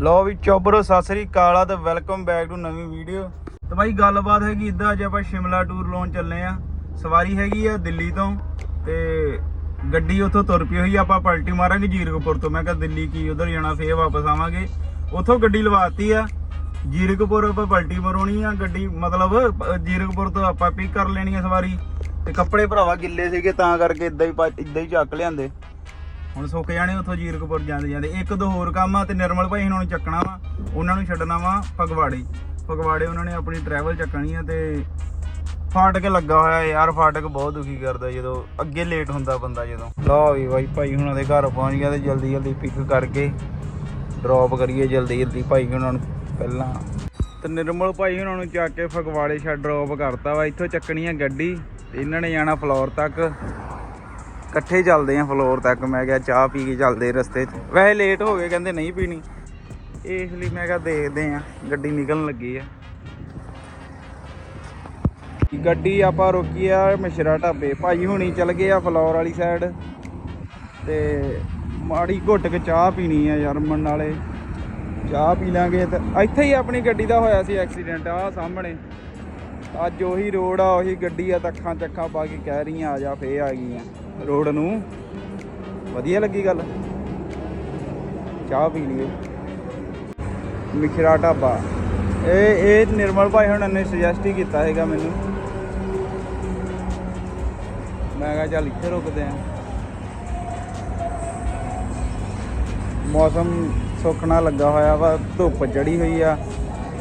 ਲੋ ਵੀ ਚੋਬਰੋ, ਸਤਿ ਸ੍ਰੀ ਅਕਾਲ, ਆ ਤੇ welcome back to ਨਵੀਂ ਵੀਡੀਓ ਤੇ ਬਾਈ ਗੱਲਬਾਤ ਹੈਗੀ ਇਦਾਂ, ਅੱਜ ਆਪਾਂ ਸ਼ਿਮਲਾ ਟੂਰ ਲਾਉਣ ਚੱਲੇ ਆ। ਸਵਾਰੀ ਹੈਗੀ ਆ ਦਿੱਲੀ ਤੋਂ, ਤੇ ਗੱਡੀ ਉੱਥੋਂ ਤੁਰ ਪਈ ਹੋਈ ਆਪਾਂ ਪਲਟੀ ਮਾਰਾਂਗੇ ਜੀਰਕਪੁਰ ਤੋਂ। ਮੈਂ ਕਿਹਾ ਦਿੱਲੀ ਕੀ, ਉਧਰ ਜਾਣਾ, ਫੇਰ ਵਾਪਸ ਆਵਾਂਗੇ। ਉੱਥੋਂ ਗੱਡੀ ਲਵਾਤੀ ਆ, ਜੀਰਕਪੁਰ ਆਪਾਂ ਪਲਟੀ ਮਰੋਣੀ ਆ, ਗੱਡੀ ਮਤਲਬ ਜੀਰਕਪੁਰ ਤੋਂ ਆਪਾਂ ਪਿਕ ਕਰ ਲੈਣੀ ਆ ਸਵਾਰੀ। ਤੇ ਕੱਪੜੇ ਭਰਾਵਾ ਗਿੱਲੇ ਸੀਗੇ, ਤਾਂ ਕਰਕੇ ਇਦਾਂ ਹੀ ਪਾ- ਹੀ ਚੱਕ ਲਿਆਂਦੇ। ਹੁਣ ਸੁੱਕ ਜਾਣੇ ਉੱਥੋਂ ਜੀਰਕਪੁਰ ਜਾਂਦੇ ਜਾਂਦੇ। ਇੱਕ ਦੋ ਹੋਰ ਕੰਮ ਆ ਤੇ ਨਿਰਮਲ ਭਾਈ ਉਹਨਾਂ ਨੂੰ ਚੱਕਣਾ ਵਾ, ਉਹਨਾਂ ਨੂੰ ਛੱਡਣਾ ਵਾ ਫਗਵਾੜੇ। ਫਗਵਾੜੇ ਉਹਨਾਂ ਨੇ ਆਪਣੀ ਟਰੈਵਲ ਚੱਕਣੀ ਆ ਤੇ ਫਾਟਕ ਲੱਗਾ ਹੋਇਆ ਯਾਰ, ਫਾਟਕ ਬਹੁਤ ਦੁਖੀ ਕਰਦਾ ਜਦੋਂ ਅੱਗੇ ਲੇਟ ਹੁੰਦਾ ਬੰਦਾ ਜਦੋਂ। ਲਓ ਵੀ ਬਾਈ, ਭਾਈ ਹੁਣਾਂ ਦੇ ਘਰ ਪਹੁੰਚ ਗਿਆ ਤੇ ਜਲਦੀ ਜਲਦੀ ਪਿਕ ਕਰਕੇ ਡ੍ਰੌਪ ਕਰੀਏ ਜਲਦੀ ਜਲਦੀ। ਭਾਈ ਉਹਨਾਂ ਨੂੰ ਪਹਿਲਾਂ ਤੇ ਨਿਰਮਲ ਭਾਈ ਉਹਨਾਂ ਨੂੰ ਚੱਕ ਕੇ ਫਗਵਾੜੇ ਛੱਡ ਡ੍ਰੌਪ ਕਰਤਾ ਵਾ। ਇੱਥੋਂ ਚੱਕਣੀ ਆ ਗੱਡੀ ਤੇ ਇਹਨਾਂ ਨੇ ਜਾਣਾ ਫਲੋਰ ਤੱਕ। ਇਕੱਠੇ ਚੱਲਦੇ ਆ ਫਲੋਰ ਤੱਕ। ਮੈਂ ਕਿਹਾ ਚਾਹ ਪੀ ਕੇ ਚੱਲਦੇ ਰਸਤੇ 'ਚ। ਵੈਸੇ ਲੇਟ ਹੋ ਗਏ, ਕਹਿੰਦੇ ਨਹੀਂ ਪੀਣੀ। ਇਸ ਲਈ ਮੈਂ ਕਿਹਾ ਦੇਖਦੇ ਆ, ਗੱਡੀ ਨਿਕਲਣ ਲੱਗੀ ਆ। ਗੱਡੀ ਆਪਾਂ ਰੋਕੀ ਆ ਮਿਸ਼ਰਾ ਢਾਬੇ। ਭਾਈ ਹੁਣੀ ਚੱਲ ਗਏ ਆ ਫਲੋਰ ਵਾਲੀ ਸਾਈਡ ਤੇ ਮਾੜੀ ਘੁੱਟ ਕੇ ਚਾਹ ਪੀਣੀ ਆ ਜਰਮਨ ਨਾਲੇ ਚਾਹ ਪੀ ਲਾਂਗੇ ਤੇ ਇੱਥੇ ਹੀ ਆਪਣੀ ਗੱਡੀ ਦਾ ਹੋਇਆ ਸੀ ਐਕਸੀਡੈਂਟ ਆ ਸਾਹਮਣੇ। ਅੱਜ ਉਹੀ ਰੋਡ ਆ, ਉਹੀ ਗੱਡੀ ਆ ਤੱਖਾਂ ਅੱਖਾਂ ਚੱਖਾਂ ਪਾ ਕੇ ਕਹਿ ਰਹੀਆਂ, ਆ ਜਾ ਫੇ ਆ ਗਈਆਂ। ਰੋਡ ਨੂੰ। ਵਧੀਆ ਲੱਗੀ ਗੱਲ। ਚਾਹ ਪੀ ਲਈਏ ਮਿਖਰਾ ਢਾਬਾ। ਇਹ ਇਹ ਨਿਰਮਲ ਭਾਈ ਹੁਣ ਨੇ ਸੁਜੈਸਟ ਹੀ ਕੀਤਾ ਹੈਗਾ ਮੈਨੂੰ। ਮੈਂ ਕਿਹਾ ਚੱਲ ਇੱਥੇ ਰੁਕਦੇ ਆ ਮੌਸਮ ਸੁੱਕਣਾ ਲੱਗਾ ਹੋਇਆ ਵਾ, ਧੁੱਪ ਚੜੀ ਹੋਈ ਆ।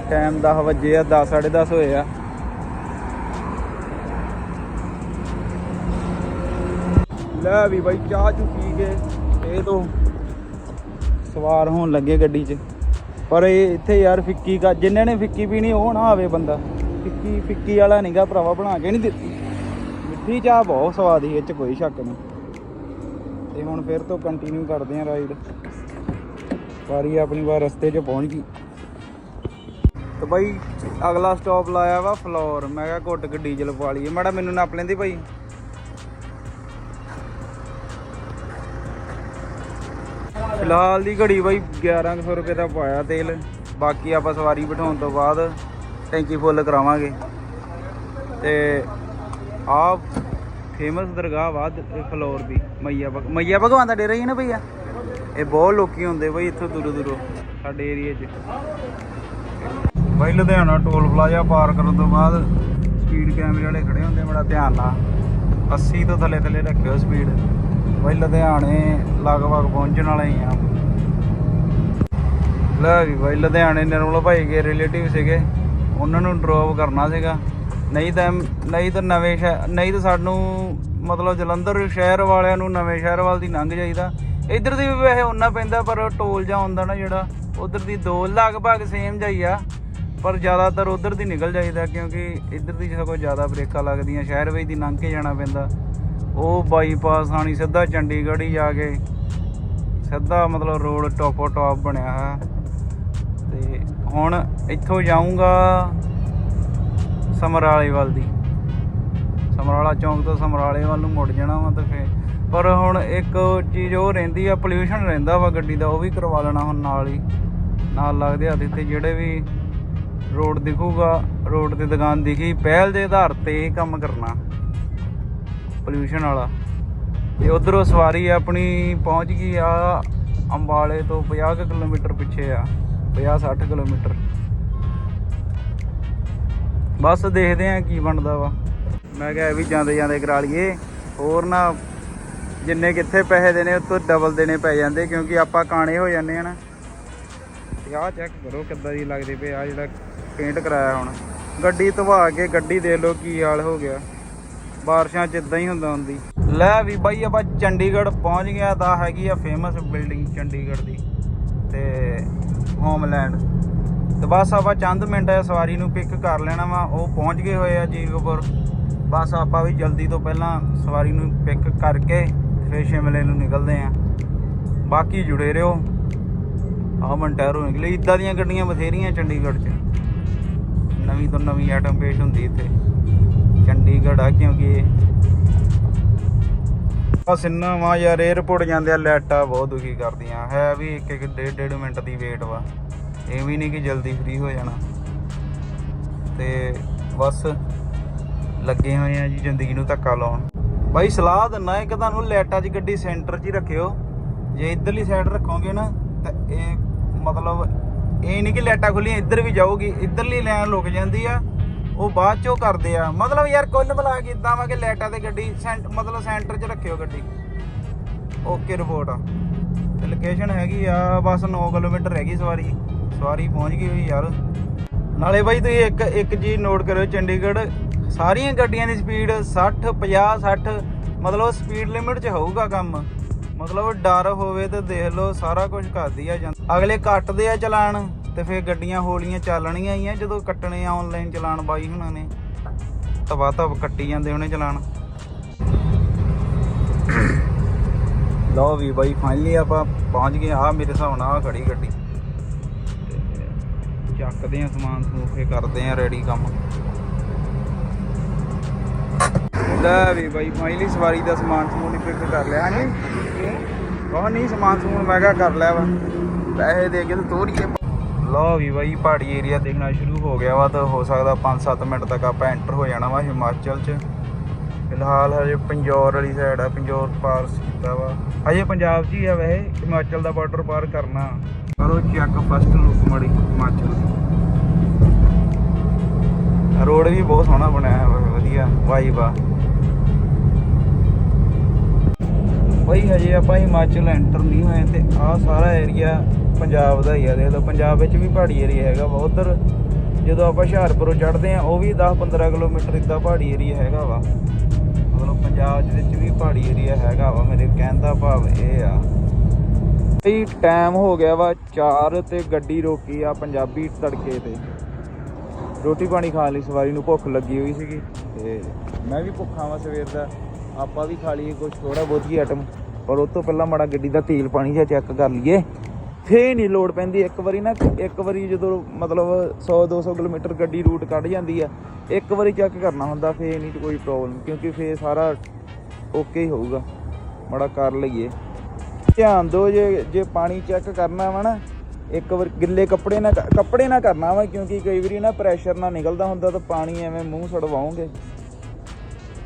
ਟਾਈਮ 10 ਵਜੇ ਆ 10 10:30 ਹੋਏ ਆ। ਲੈ ਵੀ ਬਾਈ ਚਾਹ ਚੂ ਪੀ ਕੇ ਇਹ ਤੋਂ ਸਵਾਰ ਹੋਣ ਲੱਗੇ ਗੱਡੀ 'ਚ। ਪਰ ਇਹ ਇੱਥੇ ਯਾਰ ਫਿੱਕੀ ਕਾ ਜਿੰਨੇ ਨੇ ਫਿੱਕੀ ਪੀਣੀ, ਉਹ ਨਾ ਆਵੇ ਬੰਦਾ। ਫਿੱਕੀ ਫਿੱਕੀ ਵਾਲਾ ਨਹੀਂਗਾ ਭਰਾਵਾ, ਬਣਾ ਕੇ ਨਹੀਂ ਦਿੱਤੀ। ਮਿੱਠੀ ਚਾਹ ਬਹੁਤ ਸਵਾਦ ਸੀ, ਇਹ 'ਚ ਕੋਈ ਸ਼ੱਕ ਨਹੀਂ। ਤੇ ਹੁਣ ਫਿਰ ਤੋਂ ਕੰਟੀਨਿਊ ਕਰਦੇ ਆਂ ਰਾਈਡ ਵਾਰੀ ਆਪਣੀ ਵਾਰ ਰਸਤੇ 'ਚ ਪਹੁੰਚ ਗਈ। ਤੇ ਬਾਈ ਅਗਲਾ ਸਟਾਪ ਲਾਇਆ ਵਾ ਫਲੋਰ। ਮੈਂ ਕਿਹਾ ਘੁੱਟ ਕੇ ਡੀਜ਼ਲ ਪਵਾ ਲਈਏ। ਮਾੜਾ ਮੈਨੂੰ ਨਾਪ ਲੈਂਦੀ ਭਾਈ ਲਾਲ ਦੀ ਘੜੀ ਬਾਈ 1100 ਰੁਪਏ ਦਾ ਪਾਇਆ ਤੇਲ। ਬਾਕੀ ਆਪਾਂ ਸਵਾਰੀ ਬਿਠਾਉਣ ਤੋਂ ਬਾਅਦ ਟੈਂਕੀ ਫੁੱਲ ਕਰਾਵਾਂਗੇ। ਤੇ ਆ ਫੇਮਸ ਦਰਗਾਹ ਬਾਦ ਫਲੋਰ ਦੀ, ਮਈਆ ਭਗ, ਮਈਆ ਭਗਵਾਨ ਦਾ ਡੇਰਾ ਹੀ ਨਾ ਭਈਆ? ਇਹ ਬਹੁਤ ਲੋਕੀ ਹੁੰਦੇ ਬਈ ਇੱਥੋਂ ਦੂਰੋਂ ਦੂਰੋਂ, ਸਾਡੇ ਏਰੀਏ 'ਚ। ਬਾਈ ਲੁਧਿਆਣਾ ਟੋਲ ਪਲਾਜ਼ਾ ਪਾਰ ਕਰਨ ਤੋਂ ਬਾਅਦ ਸਪੀਡ ਕੈਮਰੇ ਵਾਲੇ ਖੜੇ ਹੁੰਦੇ ਬੜਾ ਧਿਆਨ ਨਾਲ। 80 ਤੋਂ ਥੱਲੇ ਥੱਲੇ ਰੱਖਿਓ ਸਪੀਡ ਬਾਈ ਲੁਧਿਆਣੇ ਲਗਭਗ ਪਹੁੰਚਣ ਵਾਲੇ ਹੀ ਆ। ਲੈ ਵੀ ਬਾਈ ਲੁਧਿਆਣੇ ਨਿਰਮਲ ਭਾਈ ਕੇ ਰਿਲੇਟਿਵ ਸੀਗੇ। ਉਹਨਾਂ ਨੂੰ ਡ੍ਰੌਪ ਕਰਨਾ ਸੀਗਾ। ਨਹੀਂ ਤਾਂ ਨਹੀਂ ਤਾਂ ਨਵੇਂ ਸ਼ਹਿਰ ਨਹੀਂ ਤਾਂ ਸਾਨੂੰ ਮਤਲਬ ਜਲੰਧਰ ਸ਼ਹਿਰ ਵਾਲਿਆਂ ਨੂੰ ਨਵੇਂ ਸ਼ਹਿਰ ਵੱਲ ਦੀ ਲੰਘ ਜਾਈਦਾ। ਇੱਧਰ ਦੀ ਵੀ ਵੈਸੇ ਉਹਨਾਂ ਪੈਂਦਾ, ਪਰ ਟੋਲ ਜਾ ਹੁੰਦਾ ਨਾ ਜਿਹੜਾ, ਉਧਰ ਦੀ ਦੋ ਲਗਭਗ ਸੇਮ ਜਾਈ ਆ। ਪਰ ਜ਼ਿਆਦਾਤਰ ਉਧਰ ਦੀ ਨਿਕਲ ਜਾਈਦਾ, ਕਿਉਂਕਿ ਇੱਧਰ ਦੀ ਸਗੋਂ ਜ਼ਿਆਦਾ ਬ੍ਰੇਕਾਂ ਲੱਗਦੀਆਂ, ਸ਼ਹਿਰ ਵਿੱਚ ਦੀ ਲੰਘ ਕੇ ਜਾਣਾ ਪੈਂਦਾ। ਉਹ ਬਾਈਪਾਸ ਆਣੀ ਸਿੱਧਾ ਚੰਡੀਗੜ੍ਹ ਹੀ ਜਾ ਕੇ ਸਿੱਧਾ ਮਤਲਬ ਰੋਡ ਟੋਪੋ ਟਾਪ ਬਣਿਆ ਹੈ ਤੇ ਹੁਣ ਇੱਥੋਂ ਜਾਊਂਗਾ ਸਮਰਾਲੇ ਵੱਲ ਦੀ। ਸਮਰਾਲਾ ਚੌਂਕ ਤੋਂ ਸਮਰਾਲੇ ਵੱਲ ਨੂੰ ਮੁੜ ਜਾਣਾ ਵਾ ਤੇ ਫੇ ਪਰ ਹੁਣ ਇੱਕ ਚੀਜ਼ ਉਹ ਰਹਿੰਦੀ ਆ ਪੋਲਿਊਸ਼ਨ ਰਹਿੰਦਾ ਵਾ ਗੱਡੀ ਦਾ, ਉਹ ਵੀ ਕਰਵਾ ਲੈਣਾ ਹੁਣ ਨਾਲ ਹੀ। ਨਾਲ ਲੱਗਦੇ ਹੱਥ ਤੇ ਜਿਹੜੇ ਵੀ ਰੋਡ ਦਿਖੂਗਾ ਰੋਡ ਤੇ ਦੁਕਾਨ ਦਿਖੀ, ਪਹਿਲ ਦੇ ਆਧਾਰ ਤੇ ਇਹ ਕੰਮ ਕਰਨਾ। ਪੋਲਿਊਸ਼ਨ ਵਾਲਾ। ਤੇ ਉਧਰੋਂ ਸਵਾਰੀ ਆਪਣੀ ਪਹੁੰਚ ਗਈ ਆ ਅੰਬਾਲੇ ਤੋਂ 50 ਕੁ ਕਿਲੋਮੀਟਰ ਪਿੱਛੇ ਆ 50 60 ਕਿਲੋਮੀਟਰ। ਬਸ ਦੇਖਦੇ ਆ ਕੀ ਬਣਦਾ ਵਾ। ਮੈਂ ਕਿਹਾ ਵੀ ਜਾਂਦੇ ਜਾਂਦੇ ਕਰਾ ਲਈਏ। ਹੋਰ ਨਾ ਜਿੰਨੇ ਕਿੱਥੇ ਪੈਸੇ ਦੇਣੇ, ਉਹ ਤੋਂ ਡਬਲ ਦੇਣੇ ਪੈ ਜਾਂਦੇ ਕਿਉਂਕਿ ਆਪਾਂ ਕਾਣੇ ਹੋ ਜਾਂਦੇ ਆ ਨਾ। ਤੇ ਆਹ ਚੈੱਕ ਕਰੋ ਕਿੱਦਾਂ ਦੀ ਲੱਗਦੀ ਪਈ ਆ ਜਿਹੜਾ ਪੇਂਟ ਕਰਾਇਆ ਹੁਣ। ਗੱਡੀ ਧਵਾ ਕੇ ਗੱਡੀ ਦੇ ਲੋ ਕੀ ਹਾਲ ਹੋ ਗਿਆ। ਬਾਰਿਸ਼ਾਂ ਚ ਇਦਾਂ ਹੀ ਹੁੰਦਾ ਹੁੰਦੀ। ਲੈ ਵੀ ਬਾਈ, ਆਪਾਂ ਚੰਡੀਗੜ੍ਹ ਪਹੁੰਚ ਗਿਆ ਤਾਂ ਹੈਗੀ ਆ ਫੇਮਸ ਬਿਲਡਿੰਗ ਚੰਡੀਗੜ੍ਹ ਦੀ, ਤੇ ਹੋਮਲੈਂਡ ਤੇ ਬਸ ਆਪਾਂ ਚੰਦ ਮਿੰਟ ਆ, ਸਵਾਰੀ ਨੂੰ ਪਿਕ ਕਰ ਲੈਣਾ ਵਾ, ਉਹ ਪਹੁੰਚ ਗਏ ਹੋਏ ਆ ਜੀਰਕਪੁਰ। ਬਸ ਆਪਾਂ ਵੀ ਜਲਦੀ ਤੋਂ ਪਹਿਲਾਂ ਸਵਾਰੀ ਨੂੰ ਪਿਕ ਕਰਕੇ ਫਿਰ ਸ਼ਿਮਲੇ ਨੂੰ ਨਿਕਲਦੇ ਆ। ਬਾਕੀ ਜੁੜੇ ਰਹੋ। ਆ ਮੰਟੈਰੋ ਨਿਕਲੇ ਇਦਾਂ ਦੀਆਂ ਗੱਡੀਆਂ ਬਥੇਰੀਆਂ ਚੰਡੀਗੜ੍ਹ 'ਚ। ਨਵੀਂ ਤੋਂ ਨਵੀਂ ਆਈਟਮ ਪੇਸ਼ ਹੁੰਦੀ ਇੱਥੇ। ਚੰਡੀਗੜ੍ਹ ਆ, ਕਿਉਂਕਿ ਇਹ ਆ ਵਾ ਯਾਰ 에어ਪੋਰਟ ਜਾਂਦੇ ਆ ਲਾਈਟਾਂ ਬਹੁਤ ਦੁਖੀ ਕਰਦੀਆਂ। ਹੈ ਵੀ ਇੱਕ ਇੱਕ ਡੇਢ ਡੇਢ ਮਿੰਟ ਦੀ ਵੇਟ ਵਾ। ਇਹ ਵੀ ਨਹੀਂ ਕਿ ਜਲਦੀ ਫ੍ਰੀ ਹੋ ਜਾਣਾ। ਤੇ ਬਸ ਲੱਗੇ ਹੋਏ ਆ ਜੀ ਜ਼ਿੰਦਗੀ ਨੂੰ ਧੱਕਾ ਲਾਉਣ। ਬਾਈ, ਸਲਾਹ ਦਿੰਨਾ ਇੱਕ ਤੁਹਾਨੂੰ ਲੈਟਾ 'ਚ ਗੱਡੀ ਸੈਂਟਰ 'ਚ ਹੀ ਰੱਖਿਓ। ਜੇ ਇਧਰਲੀ ਸਾਈਡ ਰੱਖੋਗੇ ਨਾ, ਤਾਂ ਇਹ ਮਤਲਬ ਇਹ ਨਹੀਂ ਕਿ ਲਾਈਟਾਂ ਖੁੱਲੀਆਂ, ਇੱਧਰ ਵੀ ਜਾਊਗੀ। ਇੱਧਰਲੀ ਲਾਈਨ ਲੁਕ ਜਾਂਦੀ ਆ। ਉਹ ਬਾਅਦ ਚੋਂ ਕਰਦੇ ਆ। ਮਤਲਬ ਯਾਰ ਕੁੱਲ ਮਿਲਾ ਕੇ ਇਦਾਂ ਵਾ ਕਿ ਲਾਈਟਾਂ ਤੇ ਗੱਡੀ ਸੈਂਟ ਮਤਲਬ ਸੈਂਟਰ 'ਚ ਰੱਖਿਓ ਗੱਡੀ। ਓਕੇ ਰਿਪੋਰਟ ਆ। ਤੇ ਲੋਕੇਸ਼ਨ ਹੈਗੀ ਆ, ਬਸ 9 ਕਿਲੋਮੀਟਰ ਹੈਗੀ ਸਵਾਰੀ। ਸਵਾਰੀ ਪਹੁੰਚ ਗਈ ਹੋਈ ਯਾਰ। ਨਾਲੇ ਬਾਈ ਤੁਸੀਂ ਇੱਕ ਇੱਕ ਚੀਜ਼ ਨੋਟ ਕਰਿਓ, ਚੰਡੀਗੜ੍ਹ ਸਾਰੀਆਂ ਗੱਡੀਆਂ ਦੀ ਸਪੀਡ 60 50 60 ਮਤਲਬ ਸਪੀਡ ਲਿਮਿਟ 'ਚ ਹੋਊਗਾ ਕੰਮ। ਮਤਲਬ ਡਰ ਹੋਵੇ ਤੇ ਦੇਖ ਲਓ, ਸਾਰਾ ਕੁਝ ਕਰਦੀ ਆ ਜਾਂ- ਅਗਲੇ ਕੱਟਦੇ ਆ ਚਲਾਨ। ਤੇ ਫਿਰ ਗੱਡੀਆਂ ਹੌਲੀਆਂ ਚੱਲਣੀਆਂ ਹੀ ਆ, ਜਦੋਂ ਕੱਟਣੇ ਆ ਆਨਲਾਈਨ ਚਲਾਨ ਬਾਈ ਹੁਣਾਂ ਨੇ। ਤਵਾ ਤਵ ਕੱਟੀ ਜਾਂਦੇ ਉਹਨੇ ਚਲਾਨ। ਲਓ ਵੀ ਬਾਈ ਫਾਈਨਲੀ ਆਪਾਂ ਪਹੁੰਚ ਗਏ ਆ ਮੇਰੇ ਹਿਸਾਬ ਨਾਲ ਖੜੀ ਗੱਡੀ। ਚੱਕਦੇ ਆ ਸਮਾਨ ਸਮੂਖੇ ਕਰਦੇ ਆ ਰੈਡੀ ਕੰਮ। ਲੈ ਵੀ ਬਾਈ ਫਾਈਨਲੀ ਸਵਾਰੀ ਦਾ ਸਮਾਨ ਸਮੂਨ ਹੀ ਪਿਕ ਕਰ ਲਿਆ। ਹਾਂਜੀ ਬਹੁਤ ਨਹੀਂ ਸਮਾਨ ਸਮੂਨ ਮੈਂ ਕਿਹਾ ਕਰ ਲਿਆ ਵਾ। ਪੈਸੇ ਦੇ ਕੇ ਤੇ ਤੋਰੀਏ। ਲਓ ਵੀ ਬਾਈ, ਪਹਾੜੀ ਏਰੀਆ ਦੇਖਣਾ ਸ਼ੁਰੂ ਹੋ ਗਿਆ ਵਾ ਤਾਂ ਹੋ ਸਕਦਾ 5-7 ਮਿੰਟ ਤੱਕ ਆਪਾਂ ਐਂਟਰ ਹੋ ਜਾਣਾ ਵਾ ਹਿਮਾਚਲ 'ਚ। ਫਿਲਹਾਲ ਹਜੇ ਪੰਜੌਰ ਵਾਲੀ ਸਾਈਡ ਆ, ਪੰਜੌਰ ਪਾਰ ਕੀਤਾ ਵਾ। ਹਜੇ ਪੰਜਾਬ 'ਚ ਹੀ ਆ ਵੈਸੇ, ਹਿਮਾਚਲ ਦਾ ਬਾਰਡਰ ਪਾਰ ਕਰਨਾ। ਕਰੋ ਚੈੱਕ ਫਸਟ ਲੁੱਕ ਮੜੀ ਹਿਮਾਚਲ ਰੋਡ ਵੀ ਬਹੁਤ ਸੋਹਣਾ ਬਣਾਇਆ ਹੋਇਆ ਵਧੀਆ ਵਾਈਬ ਆ। ਬਈ ਹਜੇ ਆਪਾਂ ਹਿਮਾਚਲ ਐਂਟਰ ਨਹੀਂ ਹੋਏ ਤੇ ਆਹ ਸਾਰਾ ਏਰੀਆ ਪੰਜਾਬ ਦਾ ਹੀ ਆ, ਦੇਖ ਲਓ, ਪੰਜਾਬ ਵਿੱਚ ਵੀ ਪਹਾੜੀ ਏਰੀਆ ਹੈਗਾ ਵਾ। ਉਧਰ ਜਦੋਂ ਆਪਾਂ ਹੁਸ਼ਿਆਰਪੁਰੋਂ ਚੜ੍ਹਦੇ ਆ ਉਹ ਵੀ 10-15 ਕਿਲੋਮੀਟਰ ਇੱਦਾਂ ਪਹਾੜੀ ਏਰੀਆ ਹੈਗਾ ਵਾ। ਮਤਲਬ ਪੰਜਾਬ ਦੇ ਵਿੱਚ ਵੀ ਪਹਾੜੀ ਏਰੀਆ ਹੈਗਾ ਵਾ, ਮੇਰੇ ਕਹਿਣ ਦਾ ਭਾਵ ਇਹ ਆ। ਬਈ ਟਾਈਮ ਹੋ ਗਿਆ ਵਾ 4 ਤੇ ਗੱਡੀ ਰੋਕੀ ਆ ਪੰਜਾਬੀ ਤੜਕੇ ਤੇ। ਰੋਟੀ ਪਾਣੀ ਖਾਣ ਲਈ ਸਵਾਰੀ ਨੂੰ ਭੁੱਖ ਲੱਗੀ ਹੋਈ ਸੀਗੀ, ਤੇ ਮੈਂ ਵੀ ਭੁੱਖਾ ਵਾਂ ਸਵੇਰ ਦਾ। ਆਪਾਂ ਵੀ ਖਾ ਲਈਏ ਕੁਝ ਥੋੜਾ ਬਹੁਤੀ ਆਈਟਮ ਪਰ ਉਸ ਤੋਂ ਪਹਿਲਾਂ ਮਾੜਾ ਗੱਡੀ ਦਾ ਤੇਲ ਪਾਣੀ ਜਿਹਾ ਚੈੱਕ ਕਰ ਲਈਏ। ਫੇ ਨਹੀਂ ਲੋਡ ਪੈਂਦੀ। ਇੱਕ ਵਾਰੀ ਨਾ, ਇੱਕ ਵਾਰੀ ਜਦੋਂ ਮਤਲਬ 100 200 ਕਿਲੋਮੀਟਰ ਗੱਡੀ ਰੂਟ ਕੱਢ ਜਾਂਦੀ ਆ, ਇੱਕ ਵਾਰੀ ਚੈੱਕ ਕਰਨਾ ਹੁੰਦਾ ਫੇ ਨਹੀਂ ਕੋਈ ਪ੍ਰੋਬਲਮ ਕਿਉਂਕਿ ਫੇ ਸਾਰਾ ਓਕੇ ਹੀ ਹੋਊਗਾ। ਮਾੜਾ ਕਰ ਲਈਏ। ਧਿਆਨ ਦਿਓ ਜੇ ਜੇ ਪਾਣੀ ਚੈੱਕ ਕਰਨਾ ਵਾ ਨਾ, ਇੱਕ ਵਾਰ ਗਿੱਲੇ ਕੱਪੜੇ ਨਾਲ ਕੱਪੜੇ ਨਾਲ ਕਰਨਾ ਵਾ, ਕਿਉਂਕਿ ਕਈ ਵਾਰੀ ਨਾ ਪ੍ਰੈਸ਼ਰ ਨਾਲ ਨਿਕਲਦਾ ਹੁੰਦਾ ਤਾਂ ਪਾਣੀ ਐਵੇਂ ਮੂੰਹ ਸੜਵਾਉਂਗੇ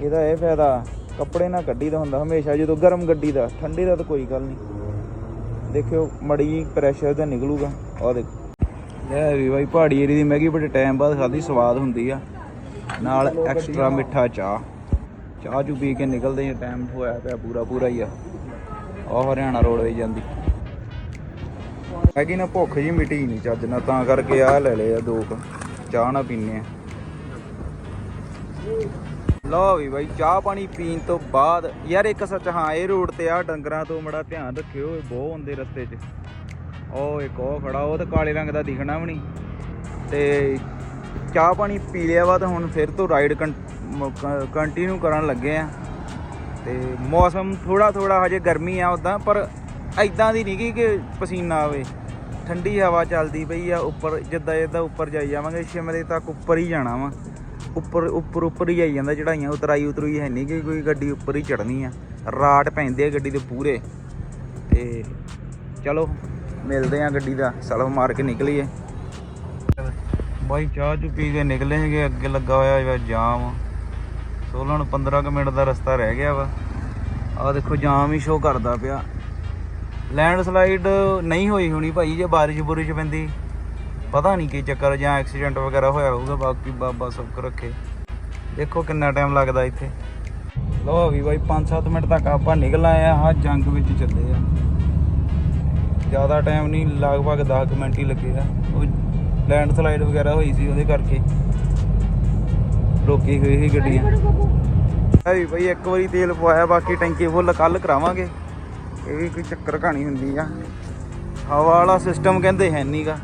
ਇਹਦਾ ਇਹ ਫਾਇਦਾ, ਕੱਪੜੇ ਨਾਲ ਕੱਢੀ ਦਾ ਹੁੰਦਾ, ਹਮੇਸ਼ਾ ਜਦੋਂ ਗਰਮ ਗੱਡੀ ਦਾ, ਠੰਡੀ ਦਾ ਤਾਂ ਕੋਈ ਗੱਲ ਨਹੀਂ ਦੇਖਿਓ ਮੜੀ ਪ੍ਰੈਸ਼ਰ ਦਾ ਨਿਕਲੂਗਾ। ਆਹ ਦੇਖੋ। ਲੈ ਵੀ ਬਾਈ ਪਹਾੜੀ ਏਰੀ ਦੀ ਮੈਗੀ ਬੜੇ ਟਾਈਮ ਬਾਅਦ ਖਾਦੀ ਸਵਾਦ ਹੁੰਦੀ ਆ। ਨਾਲ ਐਕਸਟਰਾ ਮਿੱਠਾ ਚਾਹ। ਚਾਹ ਚੂ ਪੀ ਕੇ ਨਿਕਲਦੇ ਆ ਟਾਈਮ ਹੋਇਆ ਪਿਆ ਪੂਰਾ ਪੂਰਾ ਹੀ ਆ। ਉਹ ਹਰਿਆਣਾ ਰੋਡਵੇਜ ਜਾਂਦੀ। ਹੈਗੀ ਨਾ ਭੁੱਖ ਜੀ ਮਿਟੀ ਨਹੀਂ ਚੱਜ ਨਾਲ ਤਾਂ ਕਰਕੇ ਆ ਲੈ ਲਏ ਆ ਦੋ ਕੁ। ਚਾਹ ਨਾ ਪੀਨੇ ਆ। ਲਓ ਵੀ ਬਾਈ, ਚਾਹ ਪਾਣੀ ਪੀਣ ਤੋਂ ਬਾਅਦ, ਯਾਰ ਇੱਕ ਸੱਚ, ਹਾਂ, ਇਹ ਰੋਡ ਤੇ ਆ, ਡੰਗਰਾਂ ਤੋਂ ਮੜਾ ਧਿਆਨ ਰੱਖਿਓ, ਇਹ ਬਹੁਤ ਹੁੰਦੇ ਰਸਤੇ 'ਚ। ਉਹ ਇੱਕ, ਉਹ ਖੜਾ, ਉਹ ਤਾਂ ਕਾਲੇ ਰੰਗ ਦਾ ਦਿਖਣਾ ਵੀ ਨਹੀਂ। ਤੇ ਚਾਹ ਪਾਣੀ ਪੀ ਲਿਆ ਵਾ ਤਾਂ ਹੁਣ ਫਿਰ ਤੋਂ ਰਾਈਡ ਕੰਟੀਨਿਊ ਕਰਨ ਲੱਗੇ ਆ। ਤੇ ਮੌਸਮ ਥੋੜਾ ਥੋੜਾ ਹਜੇ ਗਰਮੀ ਆ ਉਦਾਂ, ਪਰ ਐਦਾਂ ਦੀ ਨਹੀਂ ਕਿ ਪਸੀਨਾ ਆਵੇ। ਠੰਡੀ ਹਵਾ ਚੱਲਦੀ ਪਈ ਆ, ਉੱਪਰ ਜਿੱਦਾਂ ਜਿੱਦਾਂ ਉੱਪਰ ਜਾਈ ਜਾਵਾਂਗੇ, ਸ਼ਿਮਲੇ ਤੱਕ ਉੱਪਰ ਹੀ ਜਾਣਾ ਵਾ। ਉੱਪਰ ਉੱਪਰ ਉੱਪਰ ਹੀ ਆਈ ਜਾਂਦਾ ਚੜਾਈਆਂ, ਉਤਰਾਈ ਉਤਰੂਈ ਹੈ ਨਹੀਂ ਕਿ ਕੋਈ ਗੱਡੀ ਉੱਪਰ ਹੀ ਚੜਨੀ ਆ। ਰਾਟ ਪੈਂਦੇ ਆ ਗੱਡੀ ਦੇ ਪੂਰੇ। ਤੇ ਚਲੋ, ਮਿਲਦੇ ਆ ਗੱਡੀ ਦਾ, ਸਲਫ ਮਾਰ ਕੇ ਨਿਕਲੀਏ। ਬਾਈ, ਚਾਹ ਚੁ ਪੀ ਕੇ ਨਿਕਲੇ ਹੈਗੇ, ਅੱਗੇ ਲੱਗਾ ਹੋਇਆ ਵਾ ਜਾਮ। ਸੋਲਾਂ ਨੂੰ 15 ਕੁ ਮਿੰਟ ਦਾ ਰਸਤਾ ਰਹਿ ਗਿਆ ਵਾ। ਆਹ ਦੇਖੋ, ਜਾਮ ਹੀ ਸ਼ੋ ਕਰਦਾ ਪਿਆ। ਲੈਂਡ ਸਲਾਈਡ ਨਹੀਂ ਹੋਈ ਹੋਣੀ ਭਾਈ, ਜੇ ਬਾਰਿਸ਼ ਬੁਰਿਸ਼ ਪੈਂਦੀ। ਪਤਾ ਨਹੀਂ ਕੀ ਚੱਕਰ ਜਾਂ ਐਕਸੀਡੈਂਟ ਵਗੈਰਾ ਹੋਇਆ ਹੋਊਗਾ, ਬਾਕੀ ਬਾਬਾ ਸੁੱਖ ਰੱਖੇ। ਦੇਖੋ ਕਿੰਨਾ ਟਾਈਮ ਲੱਗਦਾ ਇੱਥੇ। ਲੋ ਵੀ ਬਾਈ 5-7 ਮਿੰਟ ਤੱਕ ਆਪਾਂ ਨਿਕਲ ਆਏ ਆ ਹਾਂ ਜੰਗ ਵਿੱਚ ਚੱਲੇ ਆ। ਜ਼ਿਆਦਾ ਟਾਈਮ ਨਹੀਂ, ਲਗਭਗ 10 ਕੁ ਮਿੰਟ ਹੀ ਲੱਗੇ ਆ। ਉਹ ਲੈਂਡ ਸਲਾਈਡ ਵਗੈਰਾ ਹੋਈ ਸੀ ਉਹਦੇ ਕਰਕੇ। ਰੋਕੀ ਹੋਈ ਸੀ ਗੱਡੀਆਂ ਹੈ ਵੀ ਬਈ, ਇੱਕ ਵਾਰੀ ਤੇਲ ਪਵਾਇਆ, ਬਾਕੀ ਟੈਂਕੀ ਫੁੱਲ ਕੱਲ ਕਰਾਵਾਂਗੇ। ਇਹ ਵੀ ਕੋਈ ਚੱਕਰ ਕਹਾਣੀ ਹੁੰਦੀ ਆ। ਹਵਾ ਵਾਲਾ ਸਿਸਟਮ ਕਹਿੰਦੇ ਹੈ ਨਹੀਂਗਾ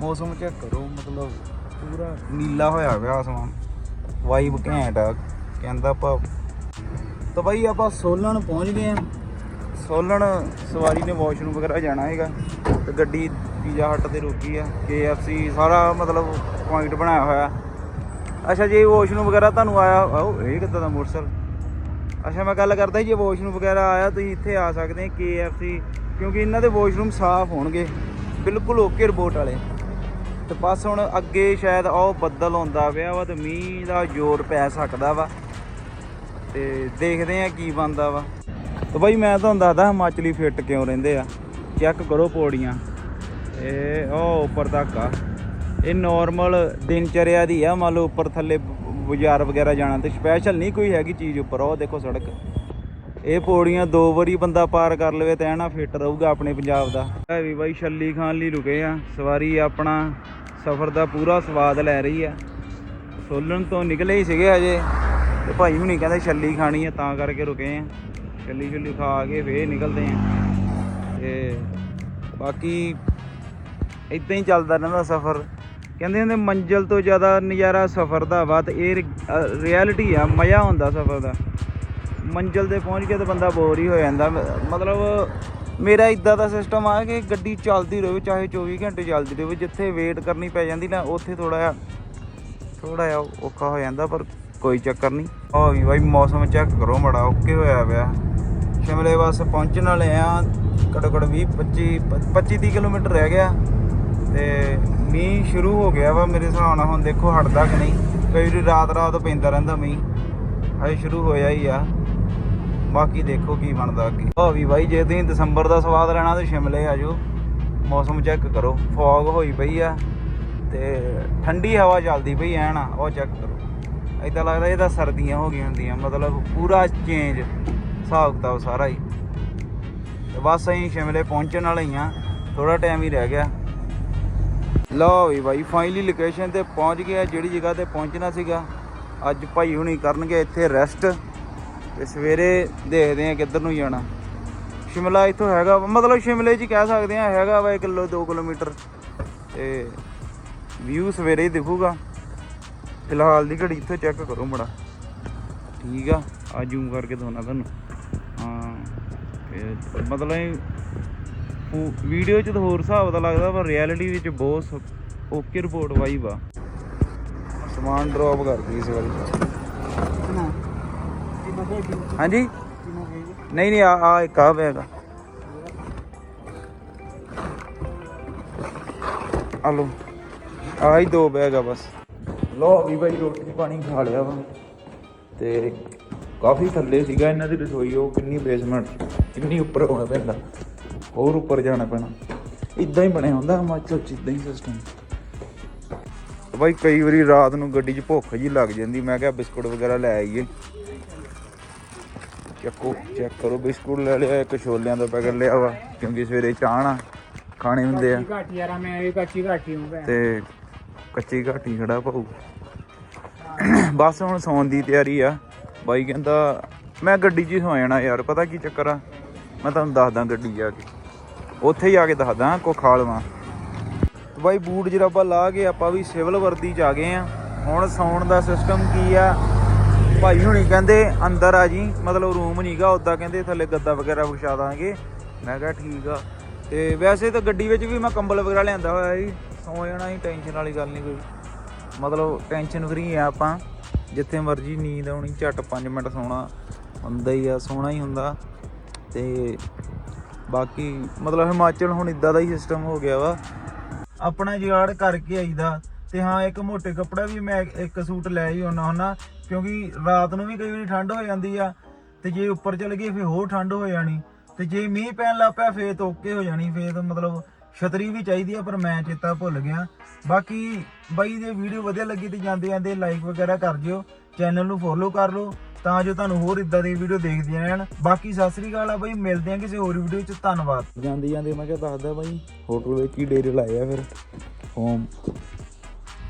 ਮੌਸਮ ਚੈੱਕ ਕਰੋ, ਮਤਲਬ ਪੂਰਾ ਨੀਲਾ ਹੋਇਆ ਪਿਆ ਆਸਮਾਨ। ਵਾਈਬ ਘੈਂਟ ਆ, ਕਹਿੰਦਾ ਆਪਾਂ ਤਾਂ ਬਾਈ ਆਪਾਂ ਸੋਲਣ ਪਹੁੰਚ ਗਏ ਆ। ਸੋਲਣ ਸਵਾਰੀ ਨੇ ਵਾਸ਼ਰੂਮ ਵਗੈਰਾ ਜਾਣਾ ਹੈਗਾ, ਤੇ ਗੱਡੀ ਪੀਜ਼ਾ ਹੱਟ ਤੇ ਰੁਕੀ ਆ। KFC ਸਾਰਾ ਮਤਲਬ ਪੁਆਇੰਟ ਬਣਾਇਆ ਹੋਇਆ। ਅੱਛਾ, ਜੇ ਵਾਸ਼ਰੂਮ ਵਗੈਰਾ ਤੁਹਾਨੂੰ ਆਇਆ ਆਓ, ਇਹ ਕਿੱਦਾਂ ਦਾ ਮੋਟਰਸਾਈਕਲ? ਅੱਛਾ, ਮੈਂ ਗੱਲ ਕਰਦਾ ਜੇ ਵਾਸ਼ਰੂਮ ਵਗੈਰਾ ਆਇਆ, ਤੁਸੀਂ ਇੱਥੇ ਆ ਸਕਦੇ ਆ, KFC, ਕਿਉਂਕਿ ਇਹਨਾਂ ਦੇ ਵਾਸ਼ਰੂਮ ਸਾਫ਼ ਹੋਣਗੇ। ਬਿਲਕੁਲ ਓਕੇ ਰਿਪੋਰਟ ਵਾਲੇ। ਤੇ ਬਸ ਹੁਣ ਅੱਗੇ ਸ਼ਾਇਦ ਉਹ ਬੱਦਲ ਹੁੰਦਾ ਪਿਆ ਵਾ ਤੇ ਮੀਂਹ ਦਾ ਜ਼ੋਰ ਪੈ ਸਕਦਾ ਵਾ। ਤੇ ਦੇਖਦੇ ਆ ਕੀ ਬਣਦਾ ਵਾ। ਤੇ ਬਾਈ ਮੈਂ ਤੁਹਾਨੂੰ ਦੱਸਦਾ ਹਿਮਾਚਲੀ ਫਿੱਟ ਕਿਉਂ ਰਹਿੰਦੇ ਆ। ਚੈੱਕ ਕਰੋ ਪੌੜੀਆਂ। ਇਹ ਉਹ ਉੱਪਰ ਤੱਕ ਆ। ਇਹ ਨਾਰਮਲ ਦਿਨਚਰਿਆ ਦੀ ਆ। ਮੰਨ ਲਓ ਉੱਪਰ ਥੱਲੇ ਬਾਜ਼ਾਰ ਵਗੈਰਾ ਜਾਣਾ ਤੇ ਸਪੈਸ਼ਲ ਨਹੀਂ ਕੋਈ ਹੈਗੀ ਚੀਜ਼ ਉੱਪਰ, ਉਹ ਦੇਖੋ ਸੜਕ। ਇਹ ਪੌੜੀਆਂ ਦੋ ਵਾਰੀ ਬੰਦਾ ਪਾਰ ਕਰ ਲਵੇ ਤਾਂ ਐਨਾ ਫਿੱਟ ਰਹੂਗਾ ਆਪਣੇ ਪੰਜਾਬ ਦਾ। ਇਹ ਵੀ ਬਾਈ ਛੱਲੀ ਖਾਨ ਲਈ ਰੁਕੇ ਆ। ਸਵਾਰੀ ਆਪਣਾ ਸਫ਼ਰ ਦਾ ਪੂਰਾ ਸਵਾਦ ਲੈ ਰਹੀ ਆ। ਸੋਲਣ ਤੋਂ ਨਿਕਲੇ ਹੀ ਸੀਗੇ ਅਜੇ ਤੇ ਭਾਈ ਹੁਣੀ ਕਹਿੰਦੇ ਛੱਲੀ ਖਾਣੀ ਆ, ਤਾਂ ਕਰਕੇ ਰੁਕੇ ਆ। ਛੱਲੀ ਛੱਲੀ ਖਾ ਕੇ ਫੇਰ ਨਿਕਲਦੇ ਆ। ਤੇ ਬਾਕੀ ਇਦਾਂ ਹੀ ਚੱਲਦਾ ਰਹਿੰਦਾ ਸਫ਼ਰ। ਕਹਿੰਦੇ ਹੁੰਦੇ ਮੰਜ਼ਿਲ ਤੋਂ ਜ਼ਿਆਦਾ ਨਜ਼ਾਰਾ ਸਫ਼ਰ ਦਾ ਵਾ, ਤੇ ਇਹ ਰਿਐਲਿਟੀ ਆ, ਮਜ਼ਾ ਹੁੰਦਾ ਸਫ਼ਰ ਦਾ। ਮੰਜ਼ਿਲ ਤੇ ਪਹੁੰਚ ਕੇ ਤਾਂ ਬੰਦਾ ਬੋਰ ਹੀ ਹੋ ਜਾਂਦਾ। ਮਤਲਬ ਮੇਰਾ ਇਦਾਂ ਦਾ ਸਿਸਟਮ ਆ ਕਿ ਗੱਡੀ ਚੱਲਦੀ ਰਹੇ ਚਾਹੇ 24 ਘੰਟੇ ਚੱਲਦੀ ਰਹੇ ਜਿੱਥੇ ਵੇਟ ਕਰਨੀ ਪੈ ਜਾਂਦੀ ਨਾ, ਉੱਥੇ ਥੋੜਾ ਜਿਹਾ ਥੋੜਾ ਜਿਹਾ ਔਖਾ ਹੋ ਜਾਂਦਾ, ਪਰ ਕੋਈ ਚੱਕਰ ਨਹੀਂ। ਆ ਵੀ ਬਾਈ, ਮੌਸਮ ਚੈੱਕ ਕਰੋ ਮੜਾ ਓਕੇ ਹੋਇਆ ਪਿਆ। ਸ਼ਿਮਲੇ ਬਸ ਪਹੁੰਚਣ ਵਾਲੇ ਆ ਘੱਟੋ ਘੱਟ 20 25 25 30 ਕਿਲੋਮੀਟਰ ਰਹਿ ਗਿਆ। ਤੇ ਮੀਂਹ ਸ਼ੁਰੂ ਹੋ ਗਿਆ ਵਾ, ਮੇਰੇ ਹਿਸਾਬ ਨਾਲ ਹੁਣ ਦੇਖੋ ਹਟਦਾ ਕਿ ਨਹੀਂ। ਕਈ ਵਾਰੀ ਰਾਤ ਰਾਤ ਪੈਂਦਾ ਰਹਿੰਦਾ ਮੀਂਹ। ਹਜੇ ਸ਼ੁਰੂ ਹੋਇਆ ਹੀ ਆ। ਬਾਕੀ ਦੇਖੋ ਕੀ ਬਣਦਾ ਅੱਗੇ। ਉਹ ਵੀ ਬਾਈ, ਜੇ ਤੁਸੀਂ ਦਸੰਬਰ ਦਾ ਸਵਾਦ ਲੈਣਾ ਤੇ ਸ਼ਿਮਲੇ ਆ ਜਾਓ। ਮੌਸਮ ਚੈੱਕ ਕਰੋ। ਫੌਗ ਹੋਈ ਪਈ ਆ ਤੇ ਠੰਡੀ ਹਵਾ ਚੱਲਦੀ ਪਈ ਐ ਨਾ ਉਹ ਚੈੱਕ ਕਰੋ। ਏਦਾਂ ਲੱਗਦਾ ਇਹਦਾ ਸਰਦੀਆਂ ਹੋ ਗਈਆਂ ਹੁੰਦੀਆਂ, ਮਤਲਬ ਪੂਰਾ ਚੇਂਜ ਹਿਸਾਬ ਕਿਤਾਬ ਸਾਰਾ ਹੀ। ਤੇ ਬਸ ਅਸੀਂ ਸ਼ਿਮਲੇ ਪਹੁੰਚਣ ਵਾਲੇ ਹੀ ਆ ਥੋੜਾ ਟਾਈਮ ਹੀ ਰਹਿ ਗਿਆ। ਲਓ ਵੀ ਬਾਈ ਫਾਈਨਲੀ ਲੋਕੇਸ਼ਨ ਤੇ ਪਹੁੰਚ ਗਿਆ ਜਿਹੜੀ ਜਗ੍ਹਾ ਤੇ ਪਹੁੰਚਣਾ ਸੀਗਾ। ਅੱਜ ਭਾਈ ਹੁਣੀ ਕਰਨਗੇ ਇੱਥੇ ਰੈਸਟ ਤੇ ਸਵੇਰੇ ਦੇਖਦੇ ਆ ਕਿੱਧਰ ਨੂੰ ਜਾਣਾ। ਸ਼ਿਮਲਾ ਇੱਥੋਂ ਹੈਗਾ ਵਾ- ਮਤਲਬ ਸ਼ਿਮਲੇ 'ਚ ਹੀ ਕਹਿ ਸਕਦੇ ਆ ਹੈਗਾ ਵਾ 1 ਕਿਲੋ 2 ਕਿਲੋਮੀਟਰ। ਤੇ ਵਿਊ ਸਵੇਰੇ ਹੀ ਦਿਖੂਗਾ। ਫਿਲਹਾਲ ਦੀ ਘੜੀ ਇੱਥੋਂ ਚੈੱਕ ਕਰੋ ਮੜਾ। ਠੀਕ ਆ ਆ ਜ਼ੂਮ ਕਰਕੇ ਦਿਖਾਉਣਾ ਤੁਹਾਨੂੰ। ਹਾਂ, ਤੇ ਮਤਲਬ ਵੀਡੀਓ 'ਚ ਤਾਂ ਹੋਰ ਹਿਸਾਬ ਦਾ ਲੱਗਦਾ ਪਰ ਰਿਐਲਿਟੀ ਵਿੱਚ ਬਹੁਤ ਓਕੇ ਰਿਪੋਰਟ ਵਾਈਬ ਆ। ਸਮਾਨ ਡ੍ਰੌਪ ਕਰਦੀ ਇਸ ਵਾਰੀ। ਹਾਂਜੀ? ਨਹੀਂ ਨਹੀਂ, ਆ ਆ ਇੱਕ ਆ ਬੈਗ ਆ। ਆ ਆ ਹੀ ਦੋ ਬੈਗ ਆ ਬਸ। ਲੋ ਵੀ ਭਾਈ ਰੋਟੀ ਪਾਣੀ ਖਾ ਲਿਆ ਵਾ। ਤੇ ਕਾਫੀ ਥੱਲੇ ਸੀਗਾ ਇਹਨਾਂ ਦੀ ਰਸੋਈ, ਉਹ ਕਿੰਨੀ ਬੇਸਮੈਂਟ ਕਿੰਨੀ ਉੱਪਰ ਹੋਣਾ ਪੈਂਦਾ। ਹੋਰ ਉੱਪਰ ਜਾਣਾ ਪੈਣਾ। ਇਦਾਂ ਹੀ ਬਣਿਆ ਹੁੰਦਾ, ਹਿਮਾਚਲ ਚ ਇਦਾਂ ਹੀ ਸਿਸਟਮ ਬਾਈ ਕਈ ਵਾਰੀ ਰਾਤ ਨੂੰ ਗੱਡੀ 'ਚ ਭੁੱਖ ਜੀ ਲੱਗ ਜਾਂਦੀ, ਮੈਂ ਕਿਹਾ ਬਿਸਕੁਟ ਵਗੈਰਾ ਲੈ ਆਈਏ। ਚੱਕੋ ਚੈੱਕ ਕਰੋ ਬਿਸਕੁਟ ਲੈ ਲਿਆ ਇੱਕ ਛੋਲਿਆਂ ਦਾ ਪੈਕਟ ਲਿਆ ਵਾ ਕਿਉਂਕਿ ਸਵੇਰੇ ਚਾਹ ਨਾ ਖਾਣੇ ਹੁੰਦੇ ਆ। ਘਾਟੀ ਯਾਰਾ ਮੈਂ ਵੀ ਕੱਚੀ ਘਾਟੀ ਹੂੰ ਤੇ ਕੱਚੀ ਘਾਟੀ ਖੜਾ ਭਾਊ। ਬਸ ਹੁਣ ਸੌਣ ਦੀ ਤਿਆਰੀ ਆ। ਬਾਈ ਕਹਿੰਦਾ ਮੈਂ ਗੱਡੀ 'ਚ ਹੀ ਸੌ ਜਾਣਾ ਯਾਰ ਪਤਾ ਕੀ ਚੱਕਰ ਆ? ਮੈਂ ਤੁਹਾਨੂੰ ਦੱਸਦਾ ਗੱਡੀ ਜਾ ਕੇ। ਉੱਥੇ ਹੀ ਆ ਕੇ ਦੱਸਦਾ ਕੋ ਖਾ ਲਵਾਂ ਤੇ ਬਾਈ ਬੂਟ ਜਰਾਬਾ ਲਾ ਕੇ ਆਪਾਂ ਵੀ ਸਿਵਲ ਵਰਦੀ 'ਚ ਆ ਗਏ ਆ। ਹੁਣ ਸੌਣ ਦਾ ਸਿਸਟਮ ਕੀ ਆ? ਭਾਈ ਹੁਣੀ ਕਹਿੰਦੇ ਅੰਦਰ ਆ ਜੀ, ਮਤਲਬ ਰੂਮ ਨਹੀਂਗਾ ਉਦਾਂ ਕਹਿੰਦੇ ਥੱਲੇ ਗੱਦਾ ਵਗੈਰਾ ਵਿਛਾ ਦਾਂਗੇ। ਮੈਂ ਕਿਹਾ ਠੀਕ ਆ। ਤੇ ਵੈਸੇ ਤਾਂ ਗੱਡੀ ਵਿੱਚ ਵੀ ਮੈਂ ਕੰਬਲ ਵਗੈਰਾ ਲਿਆਂਦਾ ਹੋਇਆ ਜੀ, ਸੌ ਜਾਣਾ ਹੀ ਟੈਨਸ਼ਨ ਵਾਲੀ ਗੱਲ ਨਹੀਂ ਕੋਈ। ਮਤਲਬ ਟੈਨਸ਼ਨ ਫਰੀ ਆ ਆਪਾਂ, ਜਿੱਥੇ ਮਰਜ਼ੀ ਨੀਂਦ ਆਉਣੀ, ਝੱਟ 5 ਮਿੰਟ ਸੌਣਾ, ਹੁੰਦਾ ਹੀ ਆ, ਸੌਣਾ ਹੀ ਹੁੰਦਾ। ਤੇ ਬਾਕੀ ਮਤਲਬ ਹਿਮਾਚਲ ਹੁਣ ਇਦਾਂ ਦਾ ਹੀ ਸਿਸਟਮ ਹੋ ਗਿਆ ਵਾ। ਆਪਣਾ ਜੁਗਾੜ ਕਰਕੇ ਆਈਦਾ। ਤੇ ਹਾਂ, ਇੱਕ ਮੋਟੇ ਕੱਪੜਾ ਵੀ ਮੈਂ ਇੱਕ ਸੂਟ ਲੈ ਹੀ ਆਉਣਾ ਹੁੰਦਾ ਕਿਉਂਕਿ ਰਾਤ ਨੂੰ ਵੀ ਕਈ ਵਾਰੀ ਠੰਡ ਹੋ ਜਾਂਦੀ ਆ, ਤੇ ਜੇ ਉੱਪਰ ਚਲ ਗਏ ਫੇਰ ਹੋਰ ਠੰਡ ਹੋ ਜਾਣੀ, ਤੇ ਜੇ ਮੀਂਹ ਪੈਣ ਲੱਗ ਪਿਆ ਫੇਰ ਤਾਂ ਓਕੇ ਹੋ ਜਾਣੀ, ਫੇਰ ਤਾਂ ਮਤਲਬ ਛਤਰੀ ਵੀ ਚਾਹੀਦੀ ਆ, ਪਰ ਮੈਂ ਚੇਤਾ ਭੁੱਲ ਗਿਆ। ਬਾਕੀ ਬਾਈ ਦੇ ਵੀਡੀਓ ਵਧੀਆ ਲੱਗੀ ਤੇ ਜਾਂਦੇ ਜਾਂਦੇ ਲਾਈਕ ਵਗੈਰਾ ਕਰ ਦਿਓ ਚੈਨਲ ਨੂੰ ਫੋਲੋ ਕਰ ਲਓ, ਤਾਂ ਜੋ ਤੁਹਾਨੂੰ ਹੋਰ ਇਦਾਂ ਦੀ ਵੀਡੀਓ ਦੇਖਦੀਆਂ ਰਹਿਣ। ਬਾਕੀ ਸਤਿ ਸ੍ਰੀ ਅਕਾਲ ਆ ਬਾਈ, ਮਿਲਦੇ ਆ ਕਿਸੇ ਹੋਰ ਵੀਡੀਓ 'ਚ, ਧੰਨਵਾਦ। ਜਾਂਦੇ ਜਾਂਦੇ ਮੈਂ ਕਿਹਾ ਦੱਸਦਾ ਬਾਈ ਹੋਟਲ ਵਿੱਚ ਹੀ ਡੇਰੇ ਲਾਏ ਆ ਫਿਰ ਹੋਮ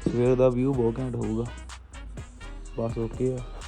ਸਵੇਰ ਦਾ ਵਿਊ ਬਹੁਤ ਘੈਂਟ ਹੋਊਗਾ। ਬਸ ਓਕੇ ਆ।